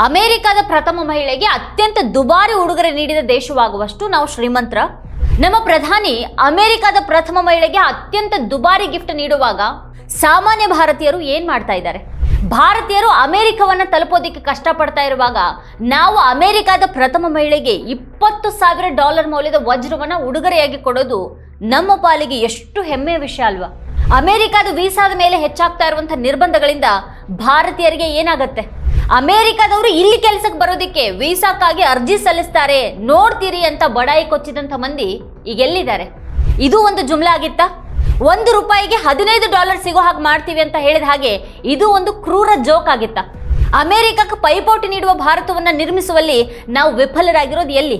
ಅಮೆರಿಕದ ಪ್ರಥಮ ಮಹಿಳೆಗೆ ಅತ್ಯಂತ ದುಬಾರಿ ಉಡುಗೊರೆ ನೀಡಿದ ದೇಶವಾಗುವಷ್ಟು ನಾವು ಶ್ರೀಮಂತರ. ನಮ್ಮ ಪ್ರಧಾನಿ ಅಮೆರಿಕದ ಪ್ರಥಮ ಮಹಿಳೆಗೆ ಅತ್ಯಂತ ದುಬಾರಿ ಗಿಫ್ಟ್ ನೀಡುವಾಗ ಸಾಮಾನ್ಯ ಭಾರತೀಯರು ಏನ್ ಮಾಡ್ತಾ ಇದ್ದಾರೆ? ಭಾರತೀಯರು ಅಮೆರಿಕವನ್ನ ತಲುಪೋದಿಕ್ಕೆ ಕಷ್ಟಪಡ್ತಾ ಇರುವಾಗ ನಾವು ಅಮೆರಿಕದ ಪ್ರಥಮ ಮಹಿಳೆಗೆ ಇಪ್ಪತ್ತು ಸಾವಿರ ಡಾಲರ್ ಮೌಲ್ಯದ ವಜ್ರವನ್ನ ಉಡುಗೊರೆಯಾಗಿ ಕೊಡೋದು ನಮ್ಮ ಪಾಲಿಗೆ ಎಷ್ಟು ಹೆಮ್ಮೆಯ ವಿಷಯ ಅಲ್ವಾ? ಅಮೆರಿಕದ ವೀಸಾದ ಮೇಲೆ ಹೆಚ್ಚಾಗ್ತಾ ಇರುವಂತಹ ನಿರ್ಬಂಧಗಳಿಂದ ಭಾರತೀಯರಿಗೆ ಏನಾಗತ್ತೆ? ಅಮೆರಿಕದವರು ಇಲ್ಲಿ ಕೆಲಸಕ್ಕೆ ಬರೋದಕ್ಕೆ ವೀಸಾಕ್ಕಾಗಿ ಅರ್ಜಿ ಸಲ್ಲಿಸ್ತಾರೆ. ನೋಡ್ತೀರಿ ಅಂತ ಬಡಾಯಿ ಕೊಚ್ಚಿದಂಥ ಮಂದಿ ಈಗ ಎಲ್ಲಿದ್ದಾರೆ? ಇದು ಒಂದು ಜುಮ್ಲಾ ಆಗಿತ್ತ? ಒಂದು ರೂಪಾಯಿಗೆ ಹದಿನೈದು ಡಾಲರ್ ಸಿಗೋ ಹಾಗೆ ಮಾಡ್ತೀವಿ ಅಂತ ಹೇಳಿದ ಹಾಗೆ ಇದು ಒಂದು ಕ್ರೂರ ಜೋಕ್ ಆಗಿತ್ತ? ಅಮೆರಿಕಕ್ಕೆ ಪೈಪೋಟಿ ನೀಡುವ ಭಾರತವನ್ನ ನಿರ್ಮಿಸುವಲ್ಲಿ ನಾವು ವಿಫಲರಾಗಿರೋದು ಎಲ್ಲಿ?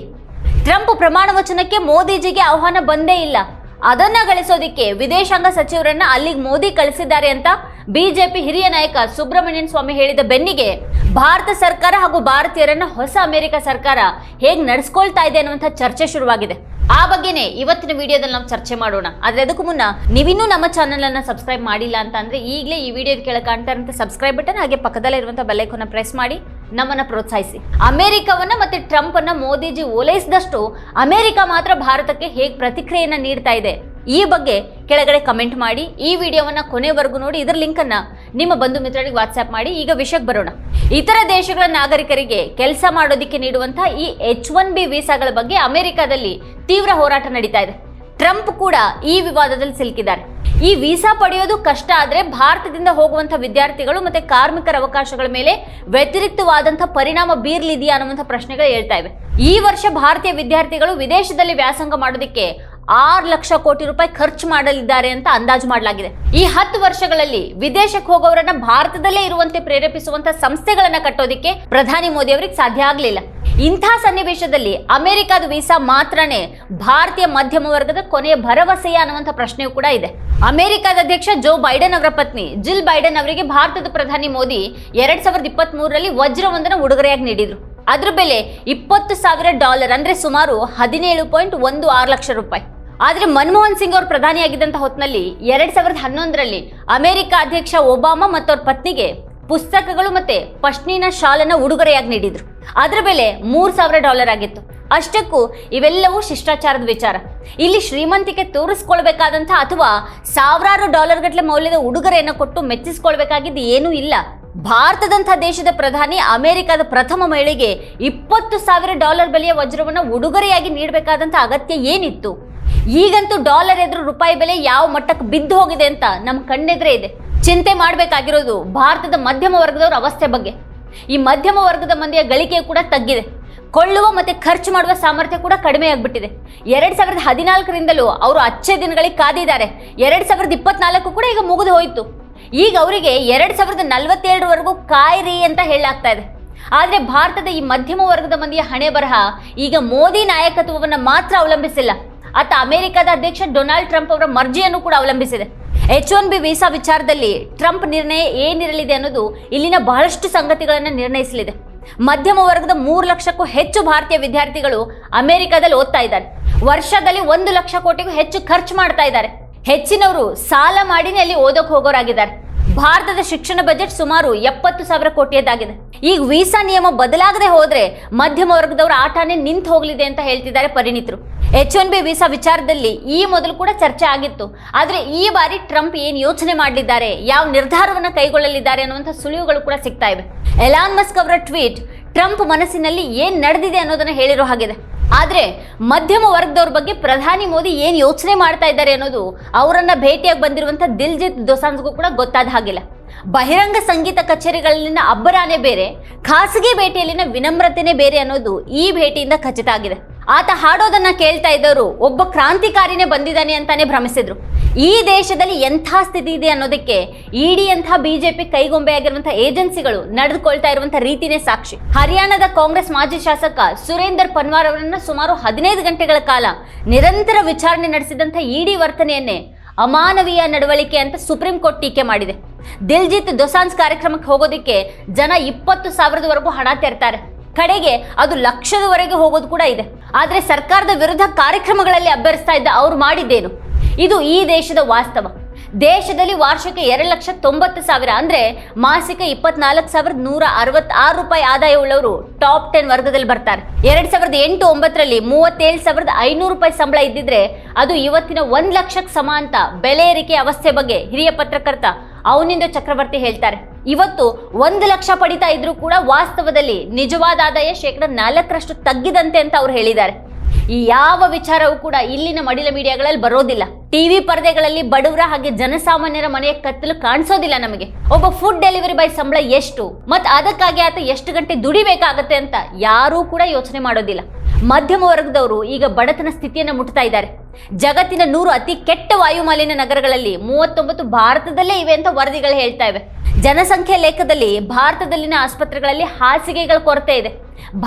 ಟ್ರಂಪ್ ಪ್ರಮಾಣ ವಚನಕ್ಕೆ ಮೋದಿಜಿಗೆ ಆಹ್ವಾನ ಬಂದೇ ಇಲ್ಲ. ಅದನ್ನ ಗಳಿಸೋದಿಕ್ಕೆ ವಿದೇಶಾಂಗ ಸಚಿವರನ್ನ ಅಲ್ಲಿಗೆ ಮೋದಿ ಕಳಿಸಿದ್ದಾರೆ ಅಂತ ಬಿಜೆಪಿ ಹಿರಿಯ ನಾಯಕ ಸುಬ್ರಹ್ಮಣ್ಯನ್ ಸ್ವಾಮಿ ಹೇಳಿದ ಬೆನ್ನಿಗೆ ಭಾರತ ಸರ್ಕಾರ ಹಾಗೂ ಭಾರತೀಯರನ್ನ ಹೊಸ ಅಮೆರಿಕ ಸರ್ಕಾರ ಹೇಗೆ ನಡೆಸ್ಕೊಳ್ತಾ ಇದೆ ಅನ್ನುವಂಥ ಚರ್ಚೆ ಶುರುವಾಗಿದೆ. ಆ ಬಗ್ಗೆನೇ ಇವತ್ತಿನ ವಿಡಿಯೋದಲ್ಲಿ ನಾವು ಚರ್ಚೆ ಮಾಡೋಣ. ಆದ್ರೆ ಅದಕ್ಕೂ ಮುನ್ನ ನೀವಿನ್ನೂ ನಮ್ಮ ಚಾನಲ್ ಅನ್ನ ಸಬ್ಸ್ಕ್ರೈಬ್ ಮಾಡಿಲ್ಲ ಅಂತ ಅಂದ್ರೆ ಈಗಲೇ ಈ ವಿಡಿಯೋ ಕೆಳಗೆ ಕಾಣ್ತಾ ಇರುವಂತ ಸಬ್ಸ್ಕ್ರೈಬ್ ಬಟನ್ ಹಾಗೆ ಪಕ್ಕದಲ್ಲೇ ಇರುವಂತ ಬೆಲ್ಲೈಕನ್ನ ಪ್ರೆಸ್ ಮಾಡಿ ನಮ್ಮನ್ನ ಪ್ರೋತ್ಸಾಹಿಸಿ. ಅಮೆರಿಕವನ್ನ ಮತ್ತೆ ಟ್ರಂಪ್ ಅನ್ನ ಮೋದಿಜಿ ಓಲೈಸಿದಷ್ಟು ಅಮೆರಿಕ ಮಾತ್ರ ಭಾರತಕ್ಕೆ ಹೇಗೆ ಪ್ರತಿಕ್ರಿಯೆಯನ್ನ ನೀಡ್ತಾ ಇದೆ ಈ ಬಗ್ಗೆ ಕೆಳಗಡೆ ಕಮೆಂಟ್ ಮಾಡಿ, ಈ ವಿಡಿಯೋವನ್ನ ಕೊನೆವರೆಗೂ ನೋಡಿ, ಇದರ ಲಿಂಕನ್ನು ನಿಮ್ಮ ಬಂಧು ಮಿತ್ರರಿಗೆ ವಾಟ್ಸ್ಆ್ಯಪ್ ಮಾಡಿ, ಈಗ ವಿಷಯಕ್ಕೆ ಬರೋಣ. ಇತರ ದೇಶಗಳ ನಾಗರಿಕರಿಗೆ ಕೆಲಸ ಮಾಡೋದಕ್ಕೆ ನೀಡುವಂತಹ ಈ ಎಚ್ ಒನ್ ಬಿ ವೀಸಾಗಳ ಬಗ್ಗೆ ಅಮೆರಿಕದಲ್ಲಿ ತೀವ್ರ ಹೋರಾಟ ನಡೀತಾ ಇದೆ. ಟ್ರಂಪ್ ಕೂಡ ಈ ವಿವಾದದಲ್ಲಿ ಸಿಲುಕಿದ್ದಾರೆ. ಈ ವೀಸಾ ಪಡೆಯೋದು ಕಷ್ಟ ಆದ್ರೆ ಭಾರತದಿಂದ ಹೋಗುವಂಥ ವಿದ್ಯಾರ್ಥಿಗಳು ಮತ್ತೆ ಕಾರ್ಮಿಕರ ಅವಕಾಶಗಳ ಮೇಲೆ ವ್ಯತಿರಿಕ್ತವಾದಂಥ ಪರಿಣಾಮ ಬೀರ್ಲಿದೆಯಾ ಅನ್ನುವಂಥ ಪ್ರಶ್ನೆಗಳು ಹೇಳ್ತಾ ಇವೆ. ಈ ವರ್ಷ ಭಾರತೀಯ ವಿದ್ಯಾರ್ಥಿಗಳು ವಿದೇಶದಲ್ಲಿ ವ್ಯಾಸಂಗ ಮಾಡೋದಕ್ಕೆ ಆರು ಲಕ್ಷ ಕೋಟಿ ರೂಪಾಯಿ ಖರ್ಚು ಮಾಡಲಿದ್ದಾರೆ ಅಂತ ಅಂದಾಜು ಮಾಡಲಾಗಿದೆ. ಈ ಹತ್ತು ವರ್ಷಗಳಲ್ಲಿ ವಿದೇಶಕ್ಕೆ ಹೋಗೋರನ್ನ ಭಾರತದಲ್ಲೇ ಇರುವಂತೆ ಪ್ರೇರೇಪಿಸುವಂತ ಸಂಸ್ಥೆಗಳನ್ನ ಕಟ್ಟೋದಿಕ್ಕೆ ಪ್ರಧಾನಿ ಮೋದಿ ಅವರಿಗೆ ಸಾಧ್ಯ ಆಗಲಿಲ್ಲ. ಇಂಥ ಸನ್ನಿವೇಶದಲ್ಲಿ ಅಮೆರಿಕದ ವೀಸಾ ಮಾತ್ರನೇ ಭಾರತೀಯ ಮಧ್ಯಮ ವರ್ಗದ ಕೊನೆಯ ಭರವಸೆಯ ಅನ್ನುವಂಥ ಪ್ರಶ್ನೆಯೂ ಕೂಡ ಇದೆ. ಅಮೆರಿಕದ ಅಧ್ಯಕ್ಷ ಜೋ ಬೈಡನ್ ಅವರ ಪತ್ನಿ ಜಿಲ್ ಬೈಡನ್ ಅವರಿಗೆ ಭಾರತದ ಪ್ರಧಾನಿ ಮೋದಿ ಎರಡ್ ಸಾವಿರದ ಇಪ್ಪತ್ತ್ ಮೂರರಲ್ಲಿ ವಜ್ರವೊಂದನ್ನು ಉಡುಗೊರೆಯಾಗಿ ನೀಡಿದ್ರು. ಅದ್ರ ಬೆಲೆ ಇಪ್ಪತ್ತು ಸಾವಿರ ಡಾಲರ್ ಅಂದ್ರೆ ಸುಮಾರು ಹದಿನೇಳು ಪಾಯಿಂಟ್ ಒಂದು ಆರು ಲಕ್ಷ ರೂಪಾಯಿ. ಆದ್ರೆ ಮನಮೋಹನ್ ಸಿಂಗ್ ಅವರು ಪ್ರಧಾನಿಯಾಗಿದ್ದಂಥ ಹೊತ್ತಿನಲ್ಲಿ ಎರಡ್ ಸಾವಿರದ ಹನ್ನೊಂದರಲ್ಲಿ ಅಮೆರಿಕ ಅಧ್ಯಕ್ಷ ಒಬಾಮಾ ಮತ್ತು ಅವ್ರ ಪತ್ನಿಗೆ ಪುಸ್ತಕಗಳು ಮತ್ತೆ ಪಶ್ನಿನ ಶಾಲನ್ನ ಉಡುಗೊರೆಯಾಗಿ ನೀಡಿದ್ರು. ಅದರ ಬೆಲೆ ಮೂರ್ ಸಾವಿರ ಡಾಲರ್ ಆಗಿತ್ತು. ಅಷ್ಟಕ್ಕೂ ಇವೆಲ್ಲವೂ ಶಿಷ್ಟಾಚಾರದ ವಿಚಾರ. ಇಲ್ಲಿ ಶ್ರೀಮಂತಿಕೆ ತೋರಿಸ್ಕೊಳ್ಬೇಕಾದಂಥ ಅಥವಾ ಸಾವಿರಾರು ಡಾಲರ್ ಗಟ್ಟಲೆ ಮೌಲ್ಯದ ಉಡುಗೊರೆಯನ್ನು ಕೊಟ್ಟು ಮೆಚ್ಚಿಸ್ಕೊಳ್ಬೇಕಾಗಿದ್ದು ಏನೂ ಇಲ್ಲ. ಭಾರತದಂಥ ದೇಶದ ಪ್ರಧಾನಿ ಅಮೆರಿಕದ ಪ್ರಥಮ ಮಹಿಳೆಗೆ ಇಪ್ಪತ್ತು ಸಾವಿರ ಡಾಲರ್ ಬೆಲೆಯ ವಜ್ರವನ್ನು ಉಡುಗೊರೆಯಾಗಿ ನೀಡಬೇಕಾದಂಥ ಅಗತ್ಯ ಏನಿತ್ತು? ಈಗಂತೂ ಡಾಲರ್ ಎದುರು ರೂಪಾಯಿ ಬೆಲೆ ಯಾವ ಮಟ್ಟಕ್ಕೆ ಬಿದ್ದು ಹೋಗಿದೆ ಅಂತ ನಮ್ಮ ಕಣ್ಣೆದ್ರೆ ಇದೆ. ಚಿಂತೆ ಮಾಡಬೇಕಾಗಿರೋದು ಭಾರತದ ಮಧ್ಯಮ ವರ್ಗದವರ ಅವಸ್ಥೆ ಬಗ್ಗೆ. ಈ ಮಧ್ಯಮ ವರ್ಗದ ಮಂದಿಯ ಗಳಿಕೆ ಕೂಡ ತಗ್ಗಿದೆ. ಕೊಳ್ಳುವ ಮತ್ತೆ ಖರ್ಚು ಮಾಡುವ ಸಾಮರ್ಥ್ಯ ಕೂಡ ಕಡಿಮೆ ಆಗ್ಬಿಟ್ಟಿದೆ. ಎರಡ್ ಸಾವಿರದ ಹದಿನಾಲ್ಕರಿಂದಲೂ ಅವರು ಅಚ್ಚೆ ದಿನಗಳಿಗೆ ಕಾದಿದ್ದಾರೆ. ಎರಡು ಸಾವಿರದ ಇಪ್ಪತ್ನಾಲ್ಕು ಕೂಡ ಈಗ ಮುಗಿದು ಹೋಯಿತು. ಈಗ ಅವರಿಗೆ ಎರಡು ಸಾವಿರದ ನಲವತ್ತೆರಡರವರೆಗೂ ಕಾಯಿರಿ ಅಂತ ಹೇಳಲಾಗ್ತಾ ಇದೆ. ಆದರೆ ಭಾರತದ ಈ ಮಧ್ಯಮ ವರ್ಗದ ಮಂದಿಯ ಹಣೆ ಬರಹ ಈಗ ಮೋದಿ ನಾಯಕತ್ವವನ್ನು ಮಾತ್ರ ಅವಲಂಬಿಸಿಲ್ಲ. ಆತ ಅಮೆರಿಕದ ಅಧ್ಯಕ್ಷ ಡೊನಾಲ್ಡ್ ಟ್ರಂಪ್ ಅವರ ಮರ್ಜಿಯನ್ನು ಕೂಡ ಅವಲಂಬಿಸಿದೆ. ಎಚ್ ಒನ್ ಬಿ ವೀಸಾ ವಿಚಾರದಲ್ಲಿ ಟ್ರಂಪ್ ನಿರ್ಣಯ ಏನಿರಲಿದೆ ಅನ್ನೋದು ಇಲ್ಲಿನ ಬಹಳಷ್ಟು ಸಂಗತಿಗಳನ್ನು ನಿರ್ಣಯಿಸಲಿದೆ. ಮಧ್ಯಮ ವರ್ಗದ ಮೂರು ಲಕ್ಷಕ್ಕೂ ಹೆಚ್ಚು ಭಾರತೀಯ ವಿದ್ಯಾರ್ಥಿಗಳು ಅಮೆರಿಕದಲ್ಲಿ ಓದ್ತಾ ಇದ್ದಾರೆ. ವರ್ಷದಲ್ಲಿ ಒಂದು ಲಕ್ಷ ಕೋಟಿಗೂ ಹೆಚ್ಚು ಖರ್ಚು ಮಾಡ್ತಾ ಇದ್ದಾರೆ. ಹೆಚ್ಚಿನವರು ಸಾಲ ಮಾಡಿನೇ ಅಲ್ಲಿ ಓದೋಕೆ ಹೋಗೋರಾಗಿದ್ದಾರೆ. ಭಾರತದ ಶಿಕ್ಷಣ ಬಜೆಟ್ ಸುಮಾರು ಎಪ್ಪತ್ತು ಸಾವಿರ ಕೋಟಿಯದ್ದಾಗಿದೆ. ಈಗ ವೀಸಾ ನಿಯಮ ಬದಲಾಗದೆ ಹೋದ್ರೆ ಮಧ್ಯಮ ವರ್ಗದವರ ಆಟನೇ ನಿಂತು ಹೋಗಲಿದೆ ಅಂತ ಹೇಳ್ತಿದ್ದಾರೆ ಪರಿಣಿತರು. ಎಚ್ ಒನ್ ಬಿ ವೀಸಾ ವಿಚಾರದಲ್ಲಿ ಈ ಮೊದಲು ಕೂಡ ಚರ್ಚೆ ಆಗಿತ್ತು. ಆದರೆ ಈ ಬಾರಿ ಟ್ರಂಪ್ ಏನು ಯೋಚನೆ ಮಾಡಲಿದ್ದಾರೆ, ಯಾವ ನಿರ್ಧಾರವನ್ನು ಕೈಗೊಳ್ಳಲಿದ್ದಾರೆ ಅನ್ನುವಂಥ ಸುಳಿವುಗಳು ಕೂಡ ಸಿಗ್ತಾ ಇವೆ. ಎಲಾನ್ ಮಸ್ಕ್ ಅವರ ಟ್ವೀಟ್, ಟ್ರಂಪ್ ಮನಸ್ಸಿನಲ್ಲಿ ಏನು ನಡೆದಿದೆ ಅನ್ನೋದನ್ನ ಹೇಳಿರೋ ಹಾಗಿದೆ. ಆದರೆ ಮಧ್ಯಮ ವರ್ಗದವ್ರ ಬಗ್ಗೆ ಪ್ರಧಾನಿ ಮೋದಿ ಏನು ಯೋಚನೆ ಮಾಡ್ತಾ ಇದ್ದಾರೆ ಅನ್ನೋದು ಅವರನ್ನು ಭೇಟಿಯಾಗಿ ಬಂದಿರುವಂಥ ದಿಲ್ಜಿತ್ ದೊಸಾಂಜ್ಗೂ ಕೂಡ ಗೊತ್ತಾದ ಹಾಗಿಲ್ಲ. ಬಹಿರಂಗ ಸಂಗೀತ ಕಚೇರಿಗಳಲ್ಲಿನ ಅಬ್ಬರಾನೇ ಬೇರೆ, ಖಾಸಗಿ ಭೇಟಿಯಲ್ಲಿನ ವಿನಮ್ರತೆನೇ ಬೇರೆ ಅನ್ನೋದು ಈ ಭೇಟಿಯಿಂದ ಖಚಿತ ಆಗಿದೆ. ಆತ ಹಾಡೋದನ್ನ ಕೇಳ್ತಾ ಇದ್ದವರು ಒಬ್ಬ ಕ್ರಾಂತಿಕಾರಿನೇ ಬಂದಿದ್ದಾನೆ ಅಂತಾನೆ ಭ್ರಮಿಸಿದ್ರು. ಈ ದೇಶದಲ್ಲಿ ಎಂಥ ಸ್ಥಿತಿ ಇದೆ ಅನ್ನೋದಕ್ಕೆ ಇಡಿ ಅಂತ ಬಿಜೆಪಿ ಕೈಗೊಂಬೆಯಾಗಿರುವಂತಹ ಏಜೆನ್ಸಿಗಳು ನಡೆದುಕೊಳ್ತಾ ಇರುವಂತಹ ರೀತಿನೇ ಸಾಕ್ಷಿ. ಹರಿಯಾಣದ ಕಾಂಗ್ರೆಸ್ ಮಾಜಿ ಶಾಸಕ ಸುರೇಂದರ್ ಪನ್ವಾರ್ ಅವರನ್ನು ಸುಮಾರು ಹದಿನೈದು ಗಂಟೆಗಳ ಕಾಲ ನಿರಂತರ ವಿಚಾರಣೆ ನಡೆಸಿದಂತಹ ಇಡಿ ವರ್ತನೆಯನ್ನೇ ಅಮಾನವೀಯ ನಡವಳಿಕೆ ಅಂತ ಸುಪ್ರೀಂ ಕೋರ್ಟ್ ಟೀಕೆ ಮಾಡಿದೆ. ದಿಲ್ಜಿತ್ ದೊಸಾನ್ಸ್ ಕಾರ್ಯಕ್ರಮಕ್ಕೆ ಹೋಗೋದಕ್ಕೆ ಜನ ಇಪ್ಪತ್ತು ಸಾವಿರದವರೆಗೂ ಹಣ ತೆರ್ತಾರೆ. ಕಡೆಗೆ ಅದು ಲಕ್ಷದವರೆಗೆ ಹೋಗೋದು ಕೂಡ ಇದೆ. ಆದರೆ ಸರ್ಕಾರದ ವಿರುದ್ಧ ಕಾರ್ಯಕ್ರಮಗಳಲ್ಲಿ ಅಭ್ಯರಿಸ್ತಾ ಇದ್ದ ಅವ್ರು ಮಾಡಿದ್ದೇನು? ಇದು ಈ ದೇಶದ ವಾಸ್ತವ. ದೇಶದಲ್ಲಿ ವಾರ್ಷಿಕ ಎರಡು ಲಕ್ಷ ತೊಂಬತ್ತು ಸಾವಿರ ಅಂದರೆ ಮಾಸಿಕ ಇಪ್ಪತ್ನಾಲ್ಕು ಸಾವಿರದ ನೂರ ಅರವತ್ತಾರು ರೂಪಾಯಿ ಆದಾಯ ಉಳ್ಳವರು ಟಾಪ್ ಟೆನ್ ವರ್ಗದಲ್ಲಿ ಬರ್ತಾರೆ. ಎರಡು ಸಾವಿರದ ಎಂಟು ಒಂಬತ್ತರಲ್ಲಿ ಮೂವತ್ತೇಳು ಸಾವಿರದ ಐನೂರು ರೂಪಾಯಿ ಸಂಬಳ ಇದ್ದಿದ್ರೆ ಅದು ಇವತ್ತಿನ ಒಂದು ಲಕ್ಷಕ್ಕೆ ಸಮ ಅಂತ ಬೆಲೆ ಏರಿಕೆ ಅವಸ್ಥೆ ಬಗ್ಗೆ ಹಿರಿಯ ಪತ್ರಕರ್ತ ಅವನಿಂದ ಚಕ್ರವರ್ತಿ ಹೇಳ್ತಾರೆ. ಇವತ್ತು ಒಂದು ಲಕ್ಷ ಪಡಿತಾ ಇದ್ರೂ ಕೂಡ ವಾಸ್ತವದಲ್ಲಿ ನಿಜವಾದ ಆದಾಯ ಶೇಕಡ ನಾಲ್ಕರಷ್ಟು ತಗ್ಗಿದಂತೆ ಅಂತ ಅವ್ರು ಹೇಳಿದ್ದಾರೆ. ಈ ಯಾವ ವಿಚಾರವೂ ಕೂಡ ಇಲ್ಲಿನ ಮಡಿಲ ಮೀಡಿಯಾಗಳಲ್ಲಿ ಬರೋದಿಲ್ಲ. ಟಿವಿ ಪರದೆಗಳಲ್ಲಿ ಬಡವರ ಹಾಗೆ ಜನಸಾಮಾನ್ಯರ ಮನೆಯ ಕತ್ತಲು ಕಾಣಿಸೋದಿಲ್ಲ ನಮಗೆ. ಒಬ್ಬ ಫುಡ್ ಡೆಲಿವರಿ ಬಾಯ್ ಸಂಬಳ ಎಷ್ಟು? ಮತ್ತೆ ಅದಕ್ಕಾಗಿ ಆತ ಎಷ್ಟು ಗಂಟೆ ದುಡಿಬೇಕಾಗತ್ತೆ ಅಂತ ಯಾರೂ ಕೂಡ ಯೋಚನೆ ಮಾಡೋದಿಲ್ಲ. ಮಧ್ಯಮ ವರ್ಗದವರು ಈಗ ಬಡತನ ಸ್ಥಿತಿಯನ್ನು ಮುಟ್ತಾ ಇದ್ದಾರೆ. ಜಗತ್ತಿನ ನೂರು ಅತಿ ಕೆಟ್ಟ ವಾಯುಮಾಲಿನ್ಯ ನಗರಗಳಲ್ಲಿ ಮೂವತ್ತೊಂಬತ್ತು ಭಾರತದಲ್ಲೇ ಇವೆ ಅಂತ ವರದಿಗಳು ಹೇಳ್ತಾ ಇವೆ. ಜನಸಂಖ್ಯೆ ಲೆಕ್ಕದಲ್ಲಿ ಭಾರತದಲ್ಲಿನ ಆಸ್ಪತ್ರೆಗಳಲ್ಲಿ ಹಾಸಿಗೆಗಳ ಕೊರತೆ ಇದೆ.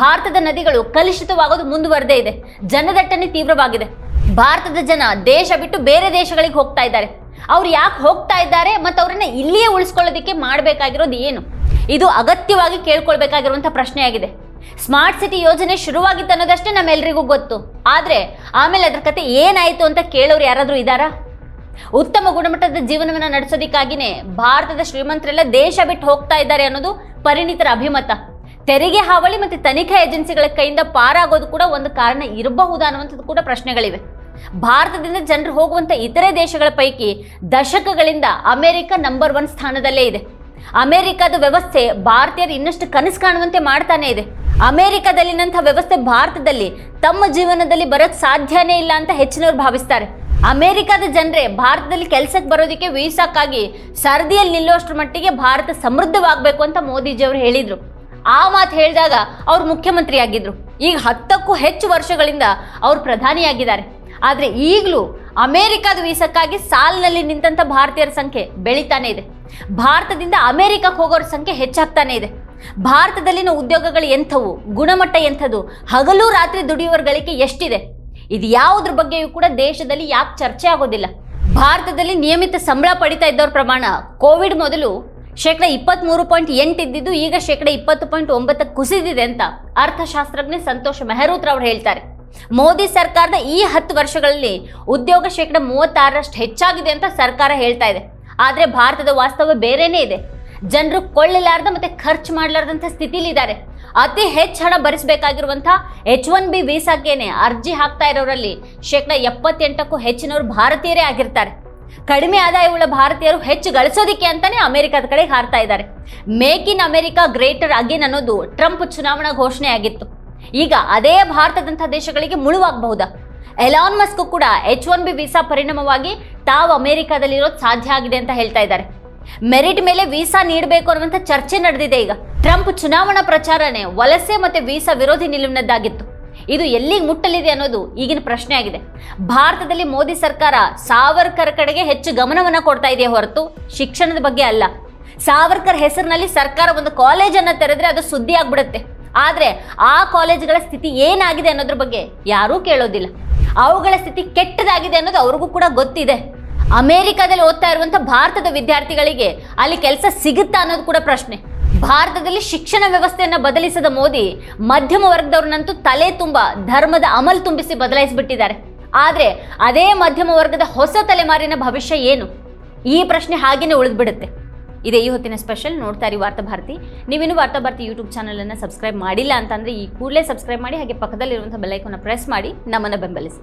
ಭಾರತದ ನದಿಗಳು ಕಲುಷಿತವಾಗೋದು ಮುಂದುವರೆದೇ ಇದೆ. ಜನದಟ್ಟಣೆ ತೀವ್ರವಾಗಿದೆ. ಭಾರತದ ಜನ ದೇಶ ಬಿಟ್ಟು ಬೇರೆ ದೇಶಗಳಿಗೆ ಹೋಗ್ತಾ ಇದ್ದಾರೆ. ಅವ್ರು ಯಾಕೆ ಹೋಗ್ತಾ ಇದ್ದಾರೆ ಮತ್ತು ಅವರನ್ನ ಇಲ್ಲಿಯೇ ಉಳಿಸ್ಕೊಳ್ಳೋದಕ್ಕೆ ಮಾಡಬೇಕಾಗಿರೋದು ಏನು? ಇದು ಅಗತ್ಯವಾಗಿ ಕೇಳ್ಕೊಳ್ಬೇಕಾಗಿರುವಂಥ ಪ್ರಶ್ನೆಯಾಗಿದೆ. ಸ್ಮಾರ್ಟ್ ಸಿಟಿ ಯೋಜನೆ ಶುರುವಾಗಿತ್ತು ಅನ್ನೋದಷ್ಟೇ ನಮ್ಮೆಲ್ರಿಗೂ ಗೊತ್ತು. ಆದರೆ ಆಮೇಲೆ ಅದ್ರ ಕತೆ ಏನಾಯಿತು ಅಂತ ಕೇಳೋರು ಯಾರಾದರೂ ಇದ್ದಾರಾ ಉತ್ತಮ ಗುಣಮಟ್ಟದ ಜೀವನವನ್ನು ನಡೆಸೋದಕ್ಕಾಗಿನೇ ಭಾರತದ ಶ್ರೀಮಂತರೆಲ್ಲ ದೇಶ ಬಿಟ್ಟು ಹೋಗ್ತಾ ಇದ್ದಾರೆ ಅನ್ನೋದು ಪರಿಣಿತರ ಅಭಿಮತ. ತೆರಿಗೆ ಹಾವಳಿ ಮತ್ತು ತನಿಖಾ ಏಜೆನ್ಸಿಗಳ ಕೈಯಿಂದ ಪಾರಾಗೋದು ಕೂಡ ಒಂದು ಕಾರಣ ಇರಬಹುದಾ ಅನ್ನುವಂಥದ್ದು ಕೂಡ ಪ್ರಶ್ನೆಗಳಿವೆ. ಭಾರತದಿಂದ ಜನರು ಹೋಗುವಂಥ ಇತರೆ ದೇಶಗಳ ಪೈಕಿ ದಶಕಗಳಿಂದ ಅಮೆರಿಕ ನಂಬರ್ ಒನ್ ಸ್ಥಾನದಲ್ಲೇ ಇದೆ. ಅಮೆರಿಕದ ವ್ಯವಸ್ಥೆ ಭಾರತೀಯರು ಇನ್ನಷ್ಟು ಕನಸು ಕಾಣುವಂತೆ ಮಾಡ್ತಾನೆ ಇದೆ. ಅಮೆರಿಕದಲ್ಲಿನಂಥ ವ್ಯವಸ್ಥೆ ಭಾರತದಲ್ಲಿ ತಮ್ಮ ಜೀವನದಲ್ಲಿ ಬರೋಕ್ಕೆ ಸಾಧ್ಯನೇ ಇಲ್ಲ ಅಂತ ಹೆಚ್ಚಿನವ್ರು ಭಾವಿಸ್ತಾರೆ. ಅಮೆರಿಕದ ಜನರೇ ಭಾರತದಲ್ಲಿ ಕೆಲಸಕ್ಕೆ ಬರೋದಕ್ಕೆ ವೀಸಾಕ್ಕಾಗಿ ಸರದಿಯಲ್ಲಿ ನಿಲ್ಲುವಷ್ಟರ ಮಟ್ಟಿಗೆ ಭಾರತ ಸಮೃದ್ಧವಾಗಬೇಕು ಅಂತ ಮೋದಿಜಿಯವರು ಹೇಳಿದರು. ಆ ಮಾತು ಹೇಳಿದಾಗ ಅವರು ಮುಖ್ಯಮಂತ್ರಿಯಾಗಿದ್ದರು ಈಗ ಹತ್ತಕ್ಕೂ ಹೆಚ್ಚು ವರ್ಷಗಳಿಂದ ಅವರು ಪ್ರಧಾನಿಯಾಗಿದ್ದಾರೆ. ಆದರೆ ಈಗಲೂ ಅಮೆರಿಕದ ವೀಸಕ್ಕಾಗಿ ಸಾಲಿನಲ್ಲಿ ನಿಂತಂಥ ಭಾರತೀಯರ ಸಂಖ್ಯೆ ಬೆಳೀತಾನೆ ಇದೆ. ಭಾರತದಿಂದ ಅಮೆರಿಕಕ್ಕೆ ಹೋಗೋರ ಸಂಖ್ಯೆ ಹೆಚ್ಚಾಗ್ತಾನೆ ಇದೆ. ಭಾರತದಲ್ಲಿನ ಉದ್ಯೋಗಗಳು ಎಂಥವು, ಗುಣಮಟ್ಟ ಎಂಥದ್ದು ಹಗಲು ರಾತ್ರಿ ದುಡಿಯುವರ ಗಳಿಕೆ ಎಷ್ಟಿದೆ? ಇದು ಯಾವುದ್ರ ಬಗ್ಗೆಯೂ ಕೂಡ ದೇಶದಲ್ಲಿ ಯಾಕೆ ಚರ್ಚೆ ಆಗೋದಿಲ್ಲ. ಭಾರತದಲ್ಲಿ ನಿಯಮಿತ ಸಂಬಳ ಪಡಿತಾ ಇದ್ದವ್ರ ಪ್ರಮಾಣ ಕೋವಿಡ್ ಮೊದಲು ಶೇಕಡ ಇಪ್ಪತ್ತ್ಮೂರು ಪಾಯಿಂಟ್ ಎಂಟು ಇದ್ದಿದ್ದು, ಈಗ ಶೇಕಡ ಇಪ್ಪತ್ತು ಪಾಯಿಂಟ್ ಒಂಬತ್ತಕ್ಕೆ ಕುಸಿದಿದೆ ಅಂತ ಅರ್ಥಶಾಸ್ತ್ರಜ್ಞ ಸಂತೋಷ್ ಮೆಹರೂತ್ರ ಅವರು ಹೇಳ್ತಾರೆ. ಮೋದಿ ಸರ್ಕಾರದ ಈ ಹತ್ತು ವರ್ಷಗಳಲ್ಲಿ ಉದ್ಯೋಗ ಶೇಕಡ ಮೂವತ್ತಾರರಷ್ಟು ಹೆಚ್ಚಾಗಿದೆ ಅಂತ ಸರ್ಕಾರ ಹೇಳ್ತಾ ಇದೆ. ಆದರೆ ಭಾರತದ ವಾಸ್ತವ ಬೇರೆನೇ ಇದೆ. ಜನರು ಕೊಳ್ಳಲಾರ್ದ ಮತ್ತೆ ಖರ್ಚು ಮಾಡಲಾರ್ದಂಥ ಸ್ಥಿತಿಲಿದ್ದಾರೆ. ಅತಿ ಹೆಚ್ಚು ಹಣ ಭರಿಸಬೇಕಾಗಿರುವಂಥ ಎಚ್ ಒನ್ ಬಿ ವೀಸಾಗೇನೆ ಅರ್ಜಿ ಹಾಕ್ತಾ ಇರೋರಲ್ಲಿ ಶೇಕಡ ಎಪ್ಪತ್ತೆಂಟಕ್ಕೂ ಹೆಚ್ಚಿನವರು ಭಾರತೀಯರೇ ಆಗಿರ್ತಾರೆ. ಕಡಿಮೆ ಆದಾಯವುಳ್ಳ ಭಾರತೀಯರು ಹೆಚ್ಚು ಗಳಿಸೋದಿಕ್ಕೆ ಅಂತಾನೆ ಅಮೆರಿಕದ ಕಡೆ ಹಾರ್ತಾ ಇದ್ದಾರೆ. Make in America greater again ಅನ್ನೋದು ಟ್ರಂಪ್ ಚುನಾವಣಾ ಘೋಷಣೆ ಆಗಿತ್ತು. ಈಗ ಅದೇ ಭಾರತದಂಥ ದೇಶಗಳಿಗೆ ಮುಳುವಾಗಬಹುದಾ? ಎಲಾನ್ ಮಸ್ಕ್ ಕೂಡ ಎಚ್ ಒನ್ ಬಿ ವೀಸಾ ಪರಿಣಾಮವಾಗಿ ತಾವು ಅಮೆರಿಕಾದಲ್ಲಿರೋದು ಸಾಧ್ಯ ಆಗಿದೆ ಅಂತ ಹೇಳ್ತಾ ಇದ್ದಾರೆ. ಮೆರಿಟ್ ಮೇಲೆ ವೀಸಾ ನೀಡಬೇಕು ಅನ್ನುವಂಥ ಚರ್ಚೆ ನಡೆದಿದೆ ಈಗ. ಟ್ರಂಪ್ ಚುನಾವಣಾ ಪ್ರಚಾರನೆ ವಲಸೆ ಮತ್ತೆ ವೀಸಾ ವಿರೋಧಿ ನಿಲುವಿನದ್ದಾಗಿತ್ತು. ಇದು ಎಲ್ಲಿಗೆ ಮುಟ್ಟಲಿದೆ ಅನ್ನೋದು ಈಗಿನ ಪ್ರಶ್ನೆ ಆಗಿದೆ. ಭಾರತದಲ್ಲಿ ಮೋದಿ ಸರ್ಕಾರ ಸಾವರ್ಕರ್ ಕಡೆಗೆ ಹೆಚ್ಚು ಗಮನವನ್ನು ಕೊಡ್ತಾ ಇದೆಯೇ ಹೊರತು ಶಿಕ್ಷಣದ ಬಗ್ಗೆ ಅಲ್ಲ. ಸಾವರ್ಕರ್ ಹೆಸರಿನಲ್ಲಿ ಸರ್ಕಾರ ಒಂದು ಕಾಲೇಜನ್ನು ತೆರೆದ್ರೆ ಅದು ಸುದ್ದಿ ಆಗ್ಬಿಡುತ್ತೆ. ಆದರೆ ಆ ಕಾಲೇಜುಗಳ ಸ್ಥಿತಿ ಏನಾಗಿದೆ ಅನ್ನೋದ್ರ ಬಗ್ಗೆ ಯಾರೂ ಕೇಳೋದಿಲ್ಲ. ಅವುಗಳ ಸ್ಥಿತಿ ಕೆಟ್ಟದಾಗಿದೆ ಅನ್ನೋದು ಅವ್ರಿಗೂ ಕೂಡ ಗೊತ್ತಿದೆ. ಅಮೆರಿಕದಲ್ಲಿ ಓದ್ತಾ ಇರುವಂಥ ಭಾರತದ ವಿದ್ಯಾರ್ಥಿಗಳಿಗೆ ಅಲ್ಲಿ ಕೆಲಸ ಸಿಗುತ್ತಾ ಅನ್ನೋದು ಕೂಡ ಪ್ರಶ್ನೆ. ಭಾರತದಲ್ಲಿ ಶಿಕ್ಷಣ ವ್ಯವಸ್ಥೆಯನ್ನು ಬದಲಿಸಿದ ಮೋದಿ ಮಧ್ಯಮ ವರ್ಗದವ್ರನ್ನಂತೂ ತಲೆ ತುಂಬ, ಧರ್ಮದ ಅಮಲ್ ತುಂಬಿಸಿ ಬದಲಾಯಿಸಿಬಿಟ್ಟಿದ್ದಾರೆ. ಆದರೆ ಅದೇ ಮಧ್ಯಮ ವರ್ಗದ ಹೊಸ ತಲೆಮಾರಿನ ಭವಿಷ್ಯ ಏನು? ಈ ಪ್ರಶ್ನೆ ಹಾಗೇನೆ ಉಳಿದ್ಬಿಡುತ್ತೆ. ಇದೇ ಈ ಹೊತ್ತಿನ ಸ್ಪೆಷಲ್ ನೋಡ್ತಾ ಇರಿ ವಾರ್ತಾ ಭಾರತಿ. ನೀವಿನ್ನು ವಾರ್ತಾ ಭಾರತಿ ಯೂಟ್ಯೂಬ್ ಚಾನಲನ್ನು ಸಬ್ಸ್ಕ್ರೈಬ್ ಮಾಡಿಲ್ಲ ಅಂತಂದರೆ ಈ ಕೂಡಲೇ ಸಬ್ಸ್ಕ್ರೈಬ್ ಮಾಡಿ, ಹಾಗೆ ಪಕ್ಕದಲ್ಲಿರುವಂಥ ಬೆಲ್ಲೈಕನ್ನು ಪ್ರೆಸ್ ಮಾಡಿ, ನಮ್ಮನ್ನು ಬೆಂಬಲಿಸಿ.